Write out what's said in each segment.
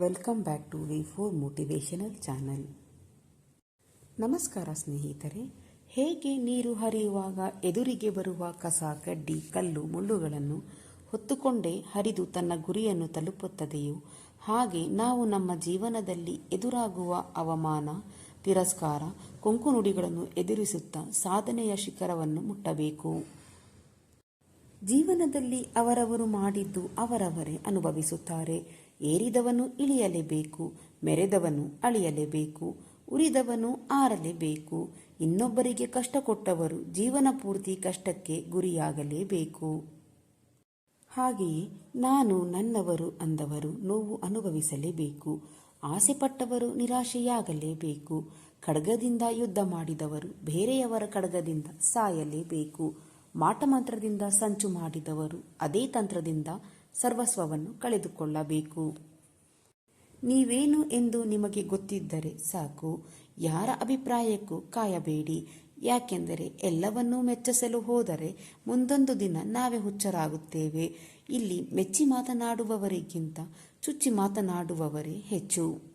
Welcome back to V four motivational channel. ನಮಸ್ಕಾರ ಸ್ನೇಹಿತರೆ, ಹೇಗೆ ನೀರು ಹರಿಯುವಾಗ ಎದುರಿಗೆ ಬರುವ ಕಸ, ಕಡ್ಡಿ, ಕಲ್ಲು, ಮುಳ್ಳುಗಳನ್ನು ಹೊತ್ತುಕೊಂಡೇ ಹರಿದು ತನ್ನ ಗುರಿಯನ್ನು ತಲುಪುತ್ತದೆಯೋ, ಹಾಗೆ ನಾವು ನಮ್ಮ ಜೀವನದಲ್ಲಿ ಎದುರಾಗುವ ಅವಮಾನ, ತಿರಸ್ಕಾರ, ಕೊಂಕು ನುಡಿಗಳನ್ನು ಎದುರಿಸುತ್ತಾ ಸಾಧನೆಯ ಶಿಖರವನ್ನು ಮುಟ್ಟಬೇಕು. ಜೀವನದಲ್ಲಿ ಅವರವರು ಮಾಡಿದ್ದು ಅವರವರೇ ಅನುಭವಿಸುತ್ತಾರೆ. ಏರಿದವನು ಇಳಿಯಲೇಬೇಕು, ಮೆರೆದವನು ಅಳಿಯಲೇಬೇಕು, ಉರಿದವನು ಆರಲೇಬೇಕು. ಇನ್ನೊಬ್ಬರಿಗೆ ಕಷ್ಟ ಕೊಟ್ಟವರು ಜೀವನ ಪೂರ್ತಿ ಕಷ್ಟಕ್ಕೆ ಗುರಿಯಾಗಲೇಬೇಕು. ಹಾಗೆಯೇ ನಾನು ನನ್ನವರು ಅಂದವರು ನೋವು ಅನುಭವಿಸಲೇಬೇಕು, ಆಸೆಪಟ್ಟವರು ನಿರಾಶೆಯಾಗಲೇಬೇಕು, ಖಡ್ಗದಿಂದ ಯುದ್ಧ ಮಾಡಿದವರು ಬೇರೆಯವರ ಖಡ್ಗದಿಂದ ಸಾಯಲೇಬೇಕು, ಮಾಟಮಂತ್ರದಿಂದ ಸಂಚು ಮಾಡಿದವರು ಅದೇ ತಂತ್ರದಿಂದ ಸರ್ವಸ್ವವನ್ನು ಕಳೆದುಕೊಳ್ಳಬೇಕು. ನೀವೇನು ಎಂದು ನಿಮಗೆ ಗೊತ್ತಿದ್ದರೆ ಸಾಕು. ಯಾರ ಅಭಿಪ್ರಾಯಕ್ಕೂ ಕಾಯಬೇಡಿ. ಯಾಕೆಂದರೆ ಎಲ್ಲವನ್ನೂ ಮೆಚ್ಚಿಸಲು ಹೋದರೆ ಮುಂದೊಂದು ದಿನ ನಾವೇ ಹುಚ್ಚರಾಗುತ್ತೇವೆ. ಇಲ್ಲಿ ಮೆಚ್ಚಿ ಮಾತನಾಡುವವರಿಗಿಂತ ಚುಚ್ಚಿ ಮಾತನಾಡುವವರೇ ಹೆಚ್ಚು.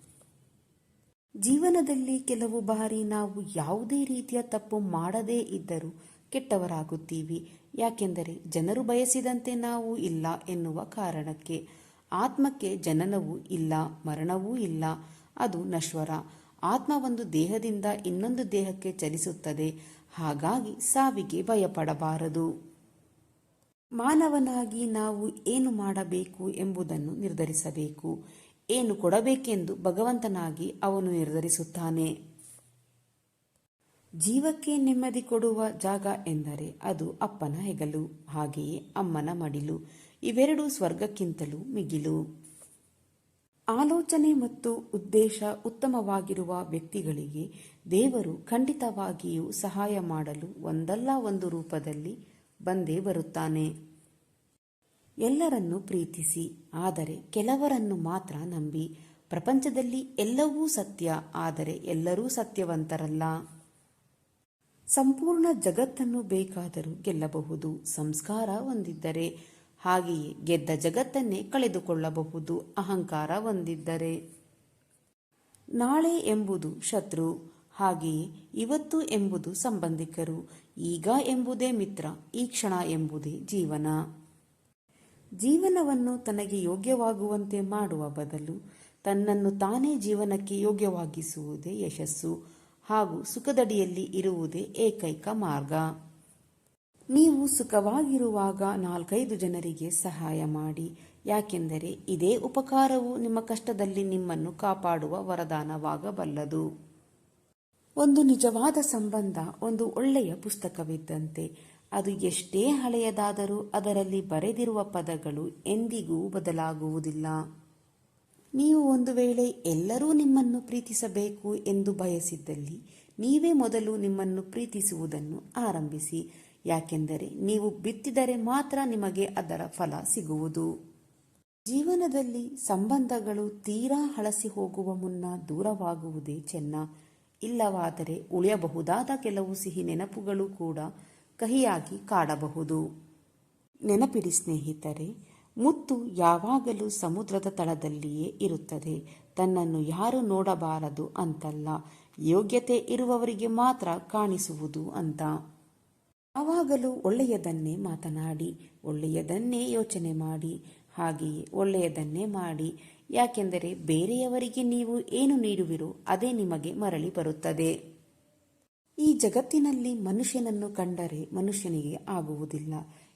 ಜೀವನದಲ್ಲಿ ಕೆಲವು ಬಾರಿ ನಾವು ಯಾವುದೇ ರೀತಿಯ ತಪ್ಪು ಮಾಡದೇ ಇದ್ದರೂ ಕೆಟ್ಟವರಾಗುತ್ತೀವಿ. ಯಾಕೆಂದರೆ ಜನರು ಬಯಸಿದಂತೆ ನಾವು ಇಲ್ಲ ಎನ್ನುವ ಕಾರಣಕ್ಕೆ. ಆತ್ಮಕ್ಕೆ ಜನನವೂ ಇಲ್ಲ, ಮರಣವೂ ಇಲ್ಲ. ಅದು ನಶ್ವರ. ಆತ್ಮ ಒಂದು ದೇಹದಿಂದ ಇನ್ನೊಂದು ದೇಹಕ್ಕೆ ಚಲಿಸುತ್ತದೆ. ಹಾಗಾಗಿ ಸಾವಿಗೆ ಭಯಪಡಬಾರದು. ಮಾನವನಾಗಿ ನಾವು ಏನು ಮಾಡಬೇಕು ಎಂಬುದನ್ನು ನಿರ್ಧರಿಸಬೇಕು. ಏನು ಕೊಡಬೇಕೆಂದು ಭಗವಂತನಾಗಿ ಅವನು ನಿರ್ಧರಿಸುತ್ತಾನೆ. ಜೀವಕ್ಕೆ ನೆಮ್ಮದಿ ಕೊಡುವ ಜಾಗ ಎಂದರೆ ಅದು ಅಪ್ಪನ ಹೆಗಲು, ಹಾಗೆಯೇ ಅಮ್ಮನ ಮಡಿಲು. ಇವೆರಡು ಸ್ವರ್ಗಕ್ಕಿಂತಲೂ ಮಿಗಿಲು. ಆಲೋಚನೆ ಮತ್ತು ಉದ್ದೇಶ ಉತ್ತಮವಾಗಿರುವ ವ್ಯಕ್ತಿಗಳಿಗೆ ದೇವರು ಖಂಡಿತವಾಗಿಯೂ ಸಹಾಯ ಮಾಡಲು ಒಂದಲ್ಲ ಒಂದು ರೂಪದಲ್ಲಿ ಬಂದೇ ಬರುತ್ತಾನೆ. ಎಲ್ಲರನ್ನು ಪ್ರೀತಿಸಿ, ಆದರೆ ಕೆಲವರನ್ನು ಮಾತ್ರ ನಂಬಿ. ಪ್ರಪಂಚದಲ್ಲಿ ಎಲ್ಲವೂ ಸತ್ಯ, ಆದರೆ ಎಲ್ಲರೂ ಸತ್ಯವಂತರಲ್ಲ. ಸಂಪೂರ್ಣ ಜಗತ್ತನ್ನು ಬೇಕಾದರೂ ಗೆಲ್ಲಬಹುದು, ಸಂಸ್ಕಾರ ಹೊಂದಿದ್ದರೆ ಹಾಗೆಯೇ ಗೆದ್ದ ಜಗತ್ತನ್ನೇ ಕಳೆದುಕೊಳ್ಳಬಹುದು, ಅಹಂಕಾರ ಹೊಂದಿದ್ದರೆ. ನಾಳೆ ಎಂಬುದು ಶತ್ರು, ಹಾಗೆಯೇ ಇವತ್ತು ಎಂಬುದು ಸಂಬಂಧಿಕರು, ಈಗ ಎಂಬುದೇ ಮಿತ್ರ, ಈ ಕ್ಷಣ ಎಂಬುದೇ ಜೀವನ. ಜೀವನವನ್ನು ತನಗೆ ಯೋಗ್ಯವಾಗುವಂತೆ ಮಾಡುವ ಬದಲು ತನ್ನನ್ನು ತಾನೇ ಜೀವನಕ್ಕೆ ಯೋಗ್ಯವಾಗಿಸುವುದೇ ಯಶಸ್ಸು. ಹಾಗೂ ಸುಖದಡಿಯಲ್ಲಿ ಇರುವುದೇ ಏಕೈಕ ಮಾರ್ಗ. ನೀವು ಸುಖವಾಗಿರುವಾಗ ನಾಲ್ಕೈದು ಜನರಿಗೆ ಸಹಾಯ ಮಾಡಿ. ಯಾಕೆಂದರೆ ಇದೇ ಉಪಕಾರವು ನಿಮ್ಮ ಕಷ್ಟದಲ್ಲಿ ನಿಮ್ಮನ್ನು ಕಾಪಾಡುವ ವರದಾನವಾಗಬಲ್ಲದು. ಒಂದು ನಿಜವಾದ ಸಂಬಂಧ, ಒಂದು ಒಳ್ಳೆಯ ಪುಸ್ತಕವಿದ್ದಂತೆ. ಅದು ಎಷ್ಟೇ ಹಳೆಯದಾದರೂ ಅದರಲ್ಲಿ ಬರೆದಿರುವ ಪದಗಳು ಎಂದಿಗೂ ಬದಲಾಗುವುದಿಲ್ಲ. ನೀವು ಒಂದು ವೇಳೆ ಎಲ್ಲರೂ ನಿಮ್ಮನ್ನು ಪ್ರೀತಿಸಬೇಕು ಎಂದು ಬಯಸಿದ್ದಲ್ಲಿ ನೀವೇ ಮೊದಲು ನಿಮ್ಮನ್ನು ಪ್ರೀತಿಸುವುದನ್ನು ಆರಂಭಿಸಿ. ಯಾಕೆಂದರೆ ನೀವು ಬಿತ್ತಿದರೆ ಮಾತ್ರ ನಿಮಗೆ ಅದರ ಫಲ ಸಿಗುವುದು. ಜೀವನದಲ್ಲಿ ಸಂಬಂಧಗಳು ತೀರಾ ಹಳಸಿ ಹೋಗುವ ಮುನ್ನ ದೂರವಾಗುವುದೇ ಚೆನ್ನ. ಇಲ್ಲವಾದರೆ ಉಳಿಯಬಹುದಾದ ಕೆಲವು ಸಿಹಿ ನೆನಪುಗಳು ಕೂಡ ಕಹಿಯಾಗಿ ಕಾಡಬಹುದು. ನೆನಪಿಡಿ ಸ್ನೇಹಿತರೆ ಮುತ್ತು ಯಾವಾಗಲೂ ಸಮುದ್ರದ ತಳದಲ್ಲಿಯೇ ಇರುತ್ತದೆ. ತನ್ನನ್ನು ಯಾರು ನೋಡಬಾರದು ಅಂತಲ್ಲ. ಯೋಗ್ಯತೆ ಇರುವವರಿಗೆ ಮಾತ್ರ ಕಾಣಿಸುವುದು ಅಂತ. ಯಾವಾಗಲೂ ಒಳ್ಳೆಯದನ್ನೇ ಮಾತನಾಡಿ, ಒಳ್ಳೆಯದನ್ನೇ ಯೋಚನೆ ಮಾಡಿ, ಹಾಗೆಯೇ ಒಳ್ಳೆಯದನ್ನೇ ಮಾಡಿ. ಯಾಕೆಂದರೆ ಬೇರೆಯವರಿಗೆ ನೀವು ಏನು ನೀಡುವಿರೋ ಅದೇ ನಿಮಗೆ ಮರಳಿ ಬರುತ್ತದೆ. ಈ ಜಗತ್ತಿನಲ್ಲಿ ಮನುಷ್ಯನನ್ನು ಕಂಡರೆ ಮನುಷ್ಯನಿಗೆ ಆಗುವುದಿಲ್ಲ.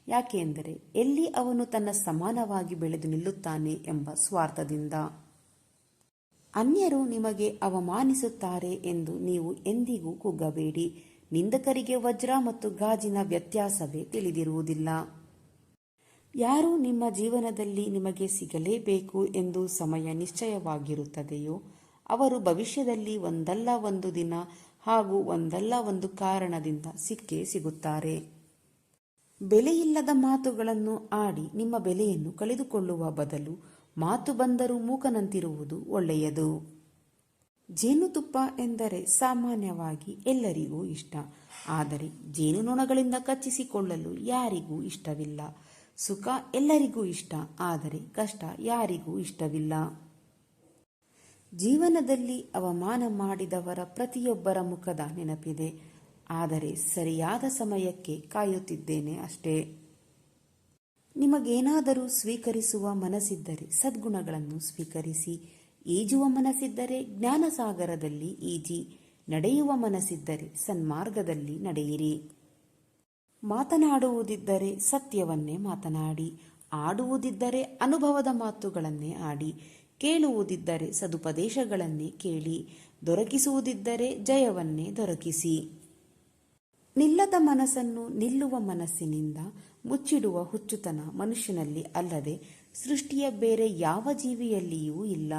ಯಾಕೆ ಎಂದರೆ ಎಲ್ಲಿ ಅವನು ತನ್ನ ಸಮಾನವಾಗಿ ಬೆಳೆದು ನಿಲ್ಲುತ್ತಾನೆ ಎಂಬ ಸ್ವಾರ್ಥದಿಂದ. ಅನ್ಯರು ನಿಮಗೆ ಅವಮಾನಿಸುತ್ತಾರೆ ಎಂದು ನೀವು ಎಂದಿಗೂ ಕುಗ್ಗಬೇಡಿ ನಿಂದಕರಿಗೆ ವಜ್ರ ಮತ್ತು ಗಾಜಿನ ವ್ಯತ್ಯಾಸವೇ ತಿಳಿದಿರುವುದಿಲ್ಲ. ಯಾರು ನಿಮ್ಮ ಜೀವನದಲ್ಲಿ ನಿಮಗೆ ಸಿಗಲೇಬೇಕು ಎಂದು ಸಮಯ ನಿಶ್ಚಯವಾಗಿರುತ್ತದೆಯೋ, ಅವರು ಭವಿಷ್ಯದಲ್ಲಿ ಒಂದಲ್ಲ ಒಂದು ದಿನ ಹಾಗೂ ಒಂದಲ್ಲ ಒಂದು ಕಾರಣದಿಂದ ಸಿಕ್ಕೇ ಸಿಗುತ್ತಾರೆ. ಬೆಲೆಯಿಲ್ಲದ ಮಾತುಗಳನ್ನು ಆಡಿ ನಿಮ್ಮ ಬೆಲೆಯನ್ನು ಕಳೆದುಕೊಳ್ಳುವ ಬದಲು ಮಾತು ಬಂದರೂ ಮೂಕನಂತಿರುವುದು ಒಳ್ಳೆಯದು. ಜೇನುತುಪ್ಪ ಎಂದರೆ ಸಾಮಾನ್ಯವಾಗಿ ಎಲ್ಲರಿಗೂ ಇಷ್ಟ. ಆದರೆ ಜೇನುನೊಣಗಳಿಂದ ಕಚ್ಚಿಸಿಕೊಳ್ಳಲು ಯಾರಿಗೂ ಇಷ್ಟವಿಲ್ಲ. ಸುಖ ಎಲ್ಲರಿಗೂ ಇಷ್ಟ. ಆದರೆ ಕಷ್ಟ ಯಾರಿಗೂ ಇಷ್ಟವಿಲ್ಲ. ಜೀವನದಲ್ಲಿ ಅವಮಾನ ಮಾಡಿದವರ ಪ್ರತಿಯೊಬ್ಬರ ಮುಖದ ನೆನಪಿದೆ. ಆದರೆ ಸರಿಯಾದ ಸಮಯಕ್ಕೆ ಕಾಯುತ್ತಿದ್ದೇನೆ ಅಷ್ಟೇ. ನಿಮಗೇನಾದರೂ ಸ್ವೀಕರಿಸುವ ಮನಸ್ಸಿದ್ದರೆ ಸದ್ಗುಣಗಳನ್ನು ಸ್ವೀಕರಿಸಿ. ಈಜುವ ಮನಸ್ಸಿದ್ದರೆ ಜ್ಞಾನಸಾಗರದಲ್ಲಿ ಈಜಿ. ನಡೆಯುವ ಮನಸ್ಸಿದ್ದರೆ ಸನ್ಮಾರ್ಗದಲ್ಲಿ ನಡೆಯಿರಿ. ಮಾತನಾಡುವುದಿದ್ದರೆ ಸತ್ಯವನ್ನೇ ಮಾತನಾಡಿ. ಆಡುವುದಿದ್ದರೆ ಅನುಭವದ ಮಾತುಗಳನ್ನೇ ಆಡಿ. ಕೇಳುವುದಿದ್ದರೆ ಸದುಪದೇಶಗಳನ್ನೇ ಕೇಳಿ. ದೊರಕಿಸುವುದಿದ್ದರೆ ಜಯವನ್ನೇ ದೊರಕಿಸಿ. ನಿಲ್ಲದ ಮನಸ್ಸನ್ನು ನಿಲ್ಲುವ ಮನಸ್ಸಿನಿಂದ ಮುಚ್ಚಿಡುವ ಹುಚ್ಚುತನ ಮನುಷ್ಯನಲ್ಲಿ ಅಲ್ಲದೆ ಸೃಷ್ಟಿಯ ಬೇರೆ ಯಾವ ಜೀವಿಯಲ್ಲಿಯೂ ಇಲ್ಲ.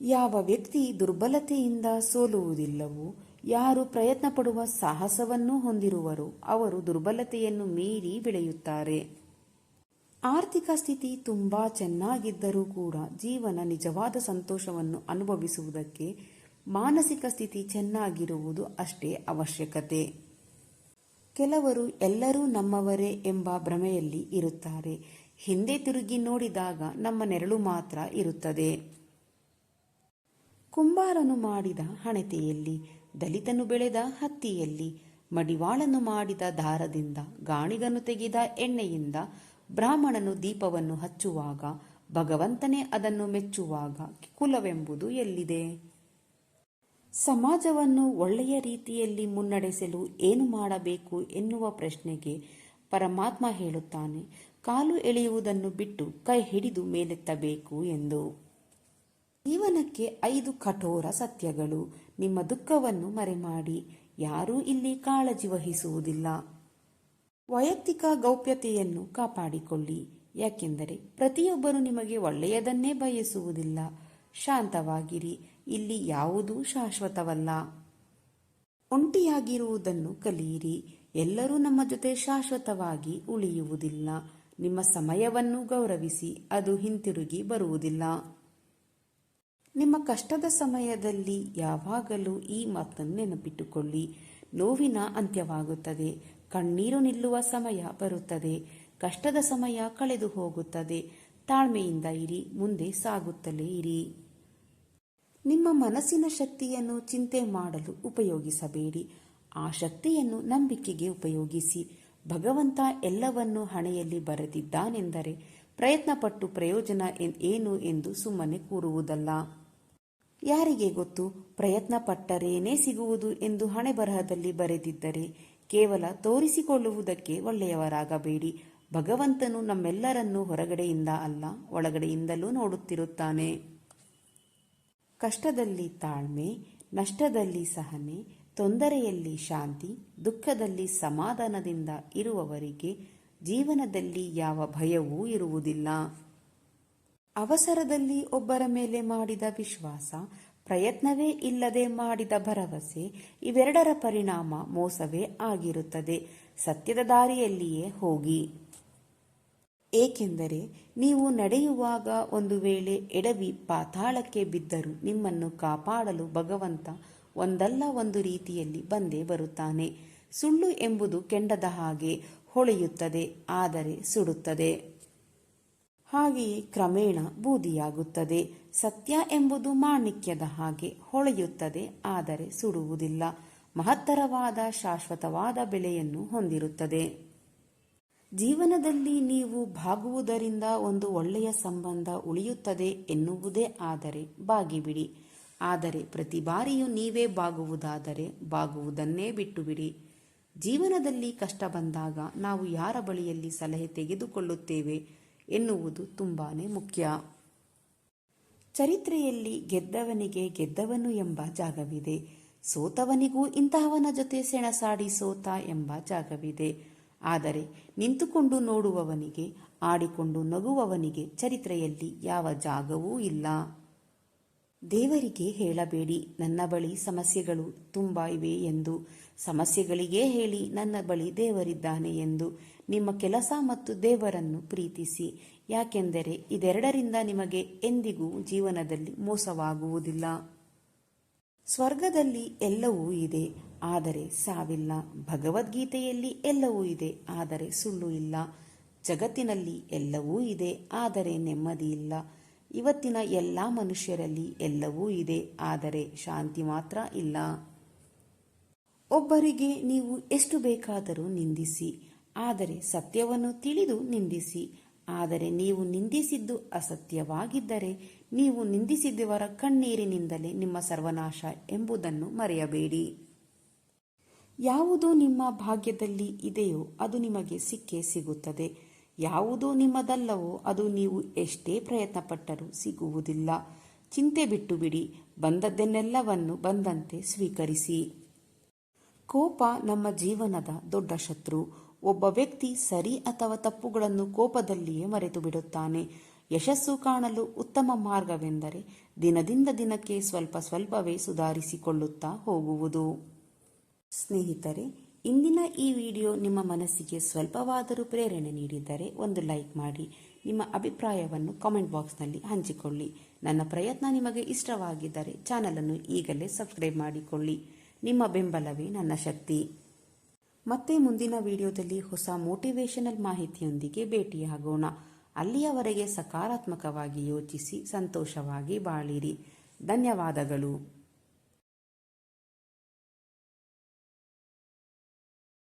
ಯಾವ ವ್ಯಕ್ತಿ ದುರ್ಬಲತೆಯಿಂದ ಸೋಲುವುದಿಲ್ಲವೋ, ಯಾರು ಪ್ರಯತ್ನ ಪಡುವ ಸಾಹಸವನ್ನೂ ಹೊಂದಿರುವರು, ಅವರು ದುರ್ಬಲತೆಯನ್ನು ಮೀರಿ ಬೆಳೆಯುತ್ತಾರೆ. ಆರ್ಥಿಕ ಸ್ಥಿತಿ ತುಂಬಾ ಚೆನ್ನಾಗಿದ್ದರೂ ಕೂಡ ಜೀವನ ನಿಜವಾದ ಸಂತೋಷವನ್ನು ಅನುಭವಿಸುವುದಕ್ಕೆ ಮಾನಸಿಕ ಸ್ಥಿತಿ ಚೆನ್ನಾಗಿರುವುದು ಅಷ್ಟೇ ಅವಶ್ಯಕತೆ. ಕೆಲವರು ಎಲ್ಲರೂ ನಮ್ಮವರೇ ಎಂಬ ಭ್ರಮೆಯಲ್ಲಿ ಇರುತ್ತಾರೆ. ಹಿಂದೆ ತಿರುಗಿ ನೋಡಿದಾಗ ನಮ್ಮ ನೆರಳು ಮಾತ್ರ ಇರುತ್ತದೆ. ಕುಂಬಾರನು ಮಾಡಿದ ಹಣತೆಯಲ್ಲಿ, ದಲಿತನು ಬೆಳೆದ ಹತ್ತಿಯಲ್ಲಿ, ಮಡಿವಾಳನು ಮಾಡಿದ ದಾರದಿಂದ, ಗಾಣಿಗನು ತೆಗೆದ ಎಣ್ಣೆಯಿಂದ, ಬ್ರಾಹ್ಮಣನು ದೀಪವನ್ನು ಹಚ್ಚುವಾಗ, ಭಗವಂತನೇ ಅದನ್ನು ಮೆಚ್ಚುವಾಗ ಕುಲವೆಂಬುದು ಎಲ್ಲಿದೆ? ಸಮಾಜವನ್ನು ಒಳ್ಳೆಯ ರೀತಿಯಲ್ಲಿ ಮುನ್ನಡೆಸಲು ಏನು ಮಾಡಬೇಕು ಎನ್ನುವ ಪ್ರಶ್ನೆಗೆ ಪರಮಾತ್ಮ ಹೇಳುತ್ತಾನೆ. ಕಾಲು ಎಳೆಯುವುದನ್ನು ಬಿಟ್ಟು ಕೈ ಹಿಡಿದು ಮೇಲೆತ್ತಬೇಕು ಎಂದು. ಜೀವನಕ್ಕೆ ಐದು ಕಠೋರ ಸತ್ಯಗಳು. ನಿಮ್ಮ ದುಃಖವನ್ನು ಮರೆಮಾಡಿ. ಯಾರೂ ಇಲ್ಲಿ ಕಾಳಜಿ ವಹಿಸುವುದಿಲ್ಲ. ವೈಯಕ್ತಿಕ ಗೌಪ್ಯತೆಯನ್ನು ಕಾಪಾಡಿಕೊಳ್ಳಿ. ಯಾಕೆಂದರೆ ಪ್ರತಿಯೊಬ್ಬರು ನಿಮಗೆ ಒಳ್ಳೆಯದನ್ನೇ ಬಯಸುವುದಿಲ್ಲ. ಶಾಂತವಾಗಿರಿ. ಇಲ್ಲಿ ಯಾವುದೂ ಶಾಶ್ವತವಲ್ಲ. ಒಂಟಿಯಾಗಿರುವುದನ್ನು ಕಲಿಯಿರಿ ಎಲ್ಲರೂ ನಮ್ಮ ಜೊತೆ ಶಾಶ್ವತವಾಗಿ ಉಳಿಯುವುದಿಲ್ಲ. ನಿಮ್ಮ ಸಮಯವನ್ನು ಗೌರವಿಸಿ, ಅದು ಹಿಂತಿರುಗಿ ಬರುವುದಿಲ್ಲ. ನಿಮ್ಮ ಕಷ್ಟದ ಸಮಯದಲ್ಲಿ ಯಾವಾಗಲೂ ಈ ಮಾತನ್ನು ನೆನಪಿಟ್ಟುಕೊಳ್ಳಿ. ನೋವಿನ ಅಂತ್ಯವಾಗುತ್ತದೆ. ಕಣ್ಣೀರು ನಿಲ್ಲುವ ಸಮಯ ಬರುತ್ತದೆ. ಕಷ್ಟದ ಸಮಯ ಕಳೆದು ಹೋಗುತ್ತದೆ. ತಾಳ್ಮೆಯಿಂದ ಇರಿ, ಮುಂದೆ ಸಾಗುತ್ತಲೇ ಇರಿ. ನಿಮ್ಮ ಮನಸ್ಸಿನ ಶಕ್ತಿಯನ್ನು ಚಿಂತೆ ಮಾಡಲು ಉಪಯೋಗಿಸಬೇಡಿ. ಆ ಶಕ್ತಿಯನ್ನು ನಂಬಿಕೆಗೆ ಉಪಯೋಗಿಸಿ. ಭಗವಂತ ಎಲ್ಲವನ್ನೂ ಹಣೆಯಲ್ಲಿ ಬರೆದಿದ್ದಾನೆಂದರೆ ಪ್ರಯತ್ನಪಟ್ಟು ಪ್ರಯೋಜನ ಏನು ಎಂದು ಸುಮ್ಮನೆ ಕೂರುವುದಲ್ಲ. ಯಾರಿಗೆ ಗೊತ್ತು? ಪ್ರಯತ್ನ ಪಟ್ಟರೇನೇ ಸಿಗುವುದು ಎಂದು ಹಣೆ ಬರಹದಲ್ಲಿ ಬರೆದಿದ್ದರೆ ಕೇವಲ ತೋರಿಸಿಕೊಳ್ಳುವುದಕ್ಕೆ ಒಳ್ಳೆಯವರಾಗಬೇಡಿ. ಭಗವಂತನು ನಮ್ಮೆಲ್ಲರನ್ನೂ ಹೊರಗಡೆಯಿಂದ ಅಲ್ಲ, ಒಳಗಡೆಯಿಂದಲೂ ನೋಡುತ್ತಿರುತ್ತಾನೆ. ಕಷ್ಟದಲ್ಲಿ ತಾಳ್ಮೆ, ನಷ್ಟದಲ್ಲಿ ಸಹನೆ, ತೊಂದರೆಯಲ್ಲಿ ಶಾಂತಿ, ದುಃಖದಲ್ಲಿ ಸಮಾಧಾನದಿಂದ ಇರುವವರಿಗೆ ಜೀವನದಲ್ಲಿ ಯಾವ ಭಯವೂ ಇರುವುದಿಲ್ಲ. ಅವಸರದಲ್ಲಿ ಒಬ್ಬರ ಮೇಲೆ ಮಾಡಿದ ವಿಶ್ವಾಸ, ಪ್ರಯತ್ನವೇ ಇಲ್ಲದೆ ಮಾಡಿದ ಭರವಸೆ, ಇವೆರಡರ ಪರಿಣಾಮ ಮೋಸವೇ ಆಗಿರುತ್ತದೆ. ಸತ್ಯದ ದಾರಿಯಲ್ಲಿಯೇ ಹೋಗಿ. ಏಕೆಂದರೆ ನೀವು ನಡೆಯುವಾಗ ಒಂದು ವೇಳೆ ಎಡವಿ ಪಾತಾಳಕ್ಕೆ ಬಿದ್ದರೂ ನಿಮ್ಮನ್ನು ಕಾಪಾಡಲು ಭಗವಂತ ಒಂದಲ್ಲ ಒಂದು ರೀತಿಯಲ್ಲಿ ಬಂದೇ ಬರುತ್ತಾನೆ. ಸುಳ್ಳು ಎಂಬುದು ಕೆಂಡದ ಹಾಗೆ ಹೊಳೆಯುತ್ತದೆ, ಆದರೆ ಸುಡುತ್ತದೆ. ಹಾಗೆಯೇ ಕ್ರಮೇಣ ಬೂದಿಯಾಗುತ್ತದೆ. ಸತ್ಯ ಎಂಬುದು ಮಾಣಿಕ್ಯದ ಹಾಗೆ ಹೊಳೆಯುತ್ತದೆ, ಆದರೆ ಸುಡುವುದಿಲ್ಲ. ಮಹತ್ತರವಾದ ಶಾಶ್ವತವಾದ ಬೆಲೆಯನ್ನು ಹೊಂದಿರುತ್ತದೆ. ಜೀವನದಲ್ಲಿ ನೀವು ಬಾಗುವುದರಿಂದ ಒಂದು ಒಳ್ಳೆಯ ಸಂಬಂಧ ಉಳಿಯುತ್ತದೆ ಎನ್ನುವುದೇ ಆದರೆ ಬಾಗಿಬಿಡಿ. ಆದರೆ ಪ್ರತಿ ಬಾರಿಯೂ ನೀವೇ ಬಾಗುವುದಾದರೆ ಬಾಗುವುದನ್ನೇ ಬಿಟ್ಟುಬಿಡಿ. ಜೀವನದಲ್ಲಿ ಕಷ್ಟ ಬಂದಾಗ ನಾವು ಯಾರ ಬಳಿಯಲ್ಲಿ ಸಲಹೆ ತೆಗೆದುಕೊಳ್ಳುತ್ತೇವೆ ಎನ್ನುವುದು ತುಂಬಾನೇ ಮುಖ್ಯ. ಚರಿತ್ರೆಯಲ್ಲಿ ಗೆದ್ದವನಿಗೆ ಗೆದ್ದವನು ಎಂಬ ಜಾಗವಿದೆ. ಸೋತವನಿಗೂ ಇಂತಹವನ ಜೊತೆ ಸೆಣಸಾಡಿ ಸೋತ ಎಂಬ ಜಾಗವಿದೆ. ಆದರೆ ನಿಂತುಕೊಂಡು ನೋಡುವವನಿಗೆ, ಆಡಿಕೊಂಡು ನಗುವವನಿಗೆ ಚರಿತ್ರೆಯಲ್ಲಿ ಯಾವ ಜಾಗವೂ ಇಲ್ಲ. ದೇವರಿಗೆ ಹೇಳಬೇಡಿ, ನನ್ನ ಬಳಿ ಸಮಸ್ಯೆಗಳು ತುಂಬ ಇವೆ ಎಂದು. ಸಮಸ್ಯೆಗಳಿಗೆ ಹೇಳಿ, ನನ್ನ ಬಳಿ ದೇವರಿದ್ದಾನೆ ಎಂದು. ನಿಮ್ಮ ಕೆಲಸ ಮತ್ತು ದೇವರನ್ನು ಪ್ರೀತಿಸಿ. ಯಾಕೆಂದರೆ ಇದೆರಡರಿಂದ ನಿಮಗೆ ಎಂದಿಗೂ ಜೀವನದಲ್ಲಿ ಮೋಸವಾಗುವುದಿಲ್ಲ. ಸ್ವರ್ಗದಲ್ಲಿ ಎಲ್ಲವೂ ಇದೆ. ಆದರೆ ಸಾವಿಲ್ಲ. ಭಗವದ್ಗೀತೆಯಲ್ಲಿ ಎಲ್ಲವೂ ಇದೆ. ಆದರೆ ಸುಳ್ಳು ಇಲ್ಲ. ಜಗತ್ತಿನಲ್ಲಿ ಎಲ್ಲವೂ ಇದೆ. ಆದರೆ ನೆಮ್ಮದಿ ಇಲ್ಲ. ಇವತ್ತಿನ ಎಲ್ಲ ಮನುಷ್ಯರಲ್ಲಿ ಎಲ್ಲವೂ ಇದೆ. ಆದರೆ ಶಾಂತಿ ಮಾತ್ರ ಇಲ್ಲ. ಒಬ್ಬರಿಗೆ ನೀವು ಎಷ್ಟು ಬೇಕಾದರೂ ನಿಂದಿಸಿ. ಆದರೆ ಸತ್ಯವನ್ನು ತಿಳಿದು ನಿಂದಿಸಿ. ಆದರೆ ನೀವು ನಿಂದಿಸಿದ್ದು ಅಸತ್ಯವಾಗಿದ್ದರೆ ನೀವು ನಿಂದಿಸಿದವರ ಕಣ್ಣೀರಿನಿಂದಲೇ ನಿಮ್ಮ ಸರ್ವನಾಶ ಎಂಬುದನ್ನು ಮರೆಯಬೇಡಿ. ಯಾವುದು ನಿಮ್ಮ ಭಾಗ್ಯದಲ್ಲಿ ಇದೆಯೋ ಅದು ನಿಮಗೆ ಸಿಕ್ಕೇ ಸಿಗುತ್ತದೆ. ಯಾವುದು ನಿಮ್ಮದಲ್ಲವೋ ಅದು ನೀವು ಎಷ್ಟೇ ಪ್ರಯತ್ನಪಟ್ಟರೂ ಸಿಗುವುದಿಲ್ಲ. ಚಿಂತೆ ಬಿಟ್ಟು ಬಿಡಿ ಬಂದದ್ದನ್ನೆಲ್ಲವನ್ನು ಬಂದಂತೆ ಸ್ವೀಕರಿಸಿ. ಕೋಪ ನಮ್ಮ ಜೀವನದ ದೊಡ್ಡ ಶತ್ರು. ಒಬ್ಬ ವ್ಯಕ್ತಿ ಸರಿ ಅಥವಾ ತಪ್ಪುಗಳನ್ನು ಕೋಪದಲ್ಲಿಯೇ ಮರೆತು ಬಿಡುತ್ತಾನೆ. ಯಶಸ್ಸು ಕಾಣಲು ಉತ್ತಮ ಮಾರ್ಗವೆಂದರೆ ದಿನದಿಂದ ದಿನಕ್ಕೆ ಸ್ವಲ್ಪ ಸ್ವಲ್ಪವೇ ಸುಧಾರಿಸಿಕೊಳ್ಳುತ್ತಾ ಹೋಗುವುದು. ಸ್ನೇಹಿತರೆ, ಇಂದಿನ ಈ ವಿಡಿಯೋ ನಿಮ್ಮ ಮನಸ್ಸಿಗೆ ಸ್ವಲ್ಪವಾದರೂ ಪ್ರೇರಣೆ ನೀಡಿದ್ದರೆ ಒಂದು ಲೈಕ್ ಮಾಡಿ, ನಿಮ್ಮ ಅಭಿಪ್ರಾಯವನ್ನು ಕಾಮೆಂಟ್ ಬಾಕ್ಸ್ನಲ್ಲಿ ಹಂಚಿಕೊಳ್ಳಿ. ನನ್ನ ಪ್ರಯತ್ನ ನಿಮಗೆ ಇಷ್ಟವಾಗಿದ್ದರೆ ಚಾನಲನ್ನು ಈಗಲೇ ಸಬ್ಸ್ಕ್ರೈಬ್ ಮಾಡಿಕೊಳ್ಳಿ. ನಿಮ್ಮ ಬೆಂಬಲವೇ ನನ್ನ ಶಕ್ತಿ. ಮತ್ತೆ ಮುಂದಿನ ವಿಡಿಯೋದಲ್ಲಿ ಹೊಸ ಮೋಟಿವೇಶನಲ್ ಮಾಹಿತಿಯೊಂದಿಗೆ ಭೇಟಿಯಾಗೋಣ. ಅಲ್ಲಿಯವರೆಗೆ ಸಕಾರಾತ್ಮಕವಾಗಿ ಯೋಚಿಸಿ, ಸಂತೋಷವಾಗಿ ಬಾಳಿರಿ. ಧನ್ಯವಾದಗಳು.